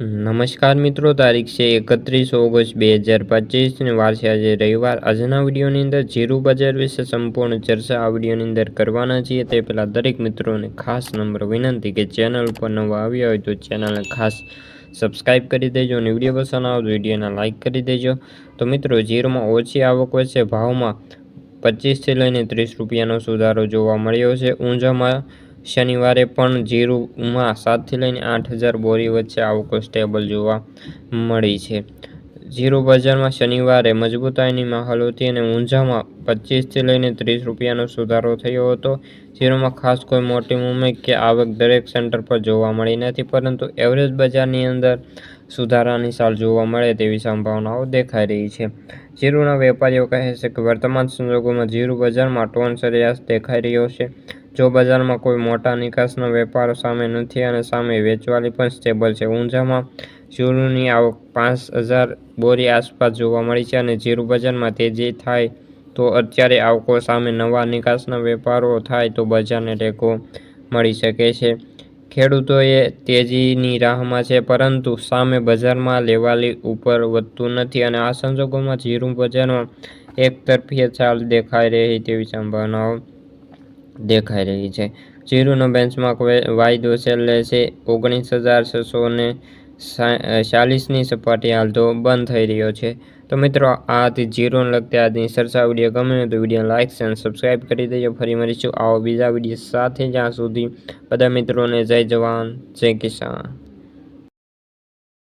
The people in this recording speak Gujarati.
નમસ્કાર મિત્રો, તારીખ છે એકત્રીસ ઓગસ્ટ બે હજાર પચીસની વાર છે આજે રવિવાર. આજના વિડીયોની અંદર જીરો બજાર વિશે સંપૂર્ણ ચર્ચા આ વિડીયોની અંદર કરવાના છીએ. તે પહેલાં દરેક મિત્રોને ખાસ નંબર વિનંતી કે ચેનલ ઉપર નવા આવ્યા હોય તો ચેનલને ખાસ સબસ્ક્રાઈબ કરી દેજો અને વીડિયો પસંદ આવે તો વિડીયોને લાઇક કરી દેજો. તો મિત્રો, જીરોમાં ઓછી આવક વચ્ચે ભાવમાં પચીસથી લઈને ત્રીસ રૂપિયાનો સુધારો જોવા મળ્યો છે. ઊંઝામાં શનિવારે પણ જીરુમાં સાતથી લઈને આઠ હજાર બોરી વચ્ચે આવકો સ્ટેબલ જોવા મળી છે. જીરુ બજારમાં શનિવારે મજબૂતાઈની માહોલ હતી અને ઊંઝામાં પચીસથી લઈને ત્રીસ રૂપિયાનો સુધારો થયો હતો. જીરોમાં ખાસ કોઈ મોટી મૂવમેન્ટ કે આવક દરેક સેન્ટર પર જોવા મળી નથી, પરંતુ એવરેજ બજારની અંદર સુધારાની સાલ જોવા મળે તેવી સંભાવનાઓ દેખાઈ રહી છે. જીરુના વેપારીઓ કહે છે કે વર્તમાન સંજોગોમાં જીરુ બજારમાં ટોન સરેરાશ દેખાઈ રહ્યો છે. જો બજારમાં કોઈ મોટા નિકાસનો વેપારો સામે નથી અને સામે વેચવાલી પણ સ્ટેબલ છે. ઊંઝામાં જીરુની આવક પાંચ હજાર બોરી આસપાસ જોવા મળી છે અને જીરું બજારમાં તેજી થાય તો અત્યારે આવકો સામે નવા નિકાસના વેપારો થાય તો બજારને ટેકો મળી શકે છે. ખેડૂતોએ તેજીની રાહમાં છે પરંતુ સામે બજારમાં લેવાલી ઉપર વધતું નથી અને આ સંજોગોમાં જીરું બજારમાં એક તરફી ચાલ દેખાઈ રહી તેવી સંભાવનાઓ દેખાઈ રહી છે. જીરુનો બેન્ચમાર્ક વાયદો છેલ્લે છે, ઓગણીસ હજાર છસો ને ચાલીસની સપાટી હાલ તો બંધ થઈ રહ્યો છે. તો મિત્રો, આ હતી જીરોને લગતી આજની ચર્ચા વીડિયો. ગમે તો વીડિયો લાઇક અને સબસ્ક્રાઈબ કરી દેજો. ફરી મળીશું આવો બીજા વીડિયો સાથે જ્યાં સુધી. બધા મિત્રોને જય જવાન, જય કિસાન.